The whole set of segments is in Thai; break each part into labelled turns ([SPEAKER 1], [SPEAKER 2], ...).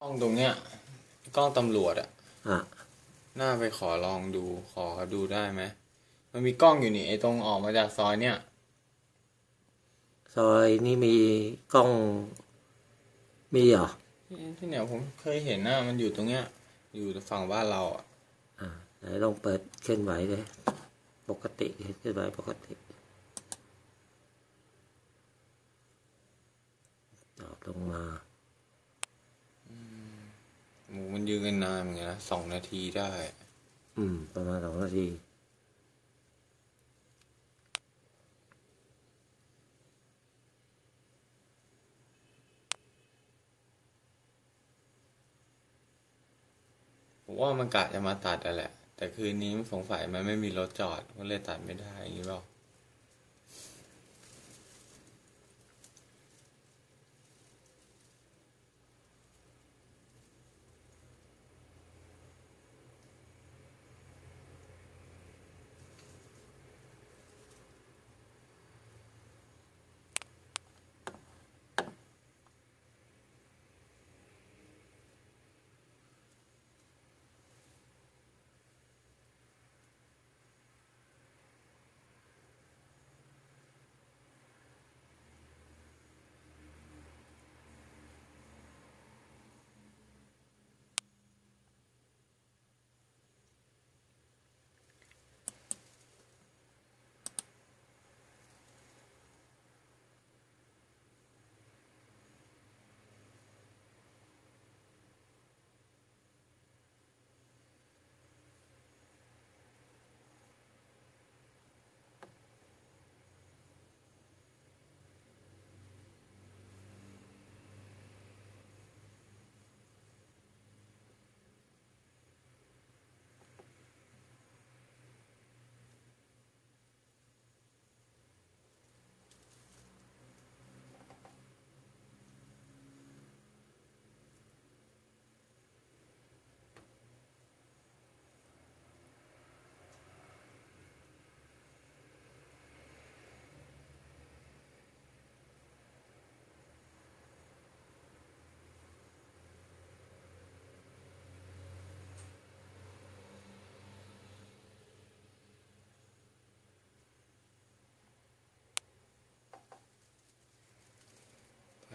[SPEAKER 1] กล้องตรงเนี้ยกล้องตำรวจอะ
[SPEAKER 2] อะ
[SPEAKER 1] น่าไปขอลองดูขอเขาดูได้ไหมมันมีกล้องอยู่นี่ไอ้ตรงออกมาจากซอยเนี้ย
[SPEAKER 2] ซอยนี้มีกล้อง มีเหรอ
[SPEAKER 1] ที่เนี่ยผมเคยเห็นนะมันอยู่ตรงเนี้ย อยู่ฝั่งบ้านเราอะ
[SPEAKER 2] อ่าไหนลองเปิดเคลื่อนไหวเลยปกติเคลื่อนไหวปกติจอดลงมา
[SPEAKER 1] หมูมัน ยืนกันนานเหมือนกันนะสองนาทีได้
[SPEAKER 2] อืม ประมาณสองนาที
[SPEAKER 1] ผมว่ามันกะจะมาตัดอะแหละ แต่คืนนี้สงสัยมันไม่มีรถจอด ก็เลยตัดไม่ได้อย่างนี้เปล่า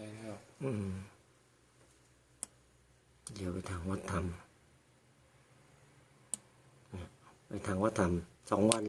[SPEAKER 1] ไปแล้ว
[SPEAKER 2] อืมเดี๋ยวไปทางวัดธรรมไปทางวัดธรรมสองวัน